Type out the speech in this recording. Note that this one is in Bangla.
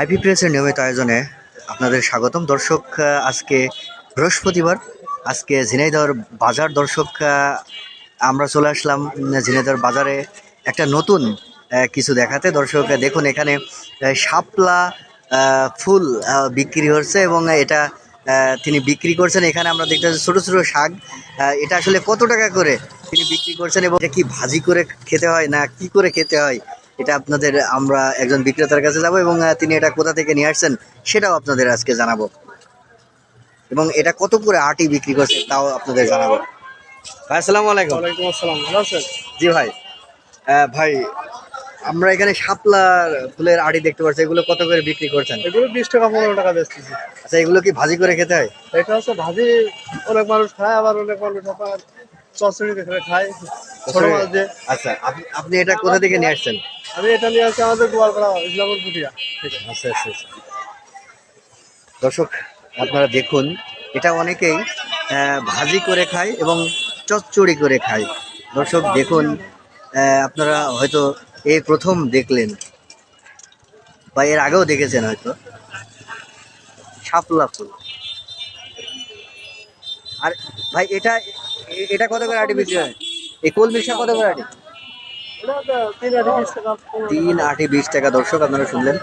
আইপি প্রেসের নিয়মিত আয়োজনে আপনাদের স্বাগতম। দর্শক আজকে বৃহস্পতিবার আজকে ঝিনাইদহর বাজার। দর্শক আমরা চলে আসলাম উম, ঝিনাইদহর বাজারে একটা নতুন কিছু দেখাতে। দর্শক দেখুন এখানে শাপলা ফুল বিক্রি হচ্ছে এবং এটা তিনি বিক্রি করছেন। এখানে আমরা দেখতে পাচ্ছি ছোটো ছোটো শাক। এটা আসলে কত টাকা করে তিনি বিক্রি করছেন এবং এটা কি ভাজি করে খেতে হয় না কি করে খেতে হয়? এটা আপনাদের আমরা একজন বিক্রেতার কাছে যাব এবং তিনি এটা কোথা থেকে নিয়ে আসছেন সেটাও আপনাদের আজকে জানাব। এবং এটা কত করে আটি বিক্রি করছে তাও আপনাদের জানাব। ভাই আসসালামু আলাইকুম। ওয়ালাইকুম আসসালাম ভালো আছেন? জি ভাই। ভাই আমরা এখানে শাপলার ফুলের আটি দেখতে পাচ্ছি এগুলো কত করে বিক্রি করছেন? এগুলো বিশ টাকা পনেরো টাকা বেচতেছি আচ্ছা এগুলো কি ভাজি করে খেতে হয়? এটা হচ্ছে ভাজি অনেক মানুষ খায় আবার অনেক মানুষ আবার ছোট মাছ দিয়ে। আচ্ছা আপনি- আপনি এটা কোথা থেকে নিয়ে আসছেন? আমি এটা নিয়ে আসছি আমাদের গোয়ালপাড়া ইসলামপুর পুটিয়া আচ্ছা আচ্ছা আচ্ছা। দর্শক আপনারা দেখুন এটা অনেকেই ভাজি করে খায় এবং চচ্চড়ি করে খায়। দর্শক দেখুন আহ, আপনারা হয়তো এই প্রথম দেখলেন বা এর আগেও দেখেছেন হয়তো। শাপলা ফুল। আর ভাই, এটা এটা কত করে আটি এই কোল মিশা কত করে আটি তিন আটি বিশ টাকা, দর্শক আপনারা শুনলেন।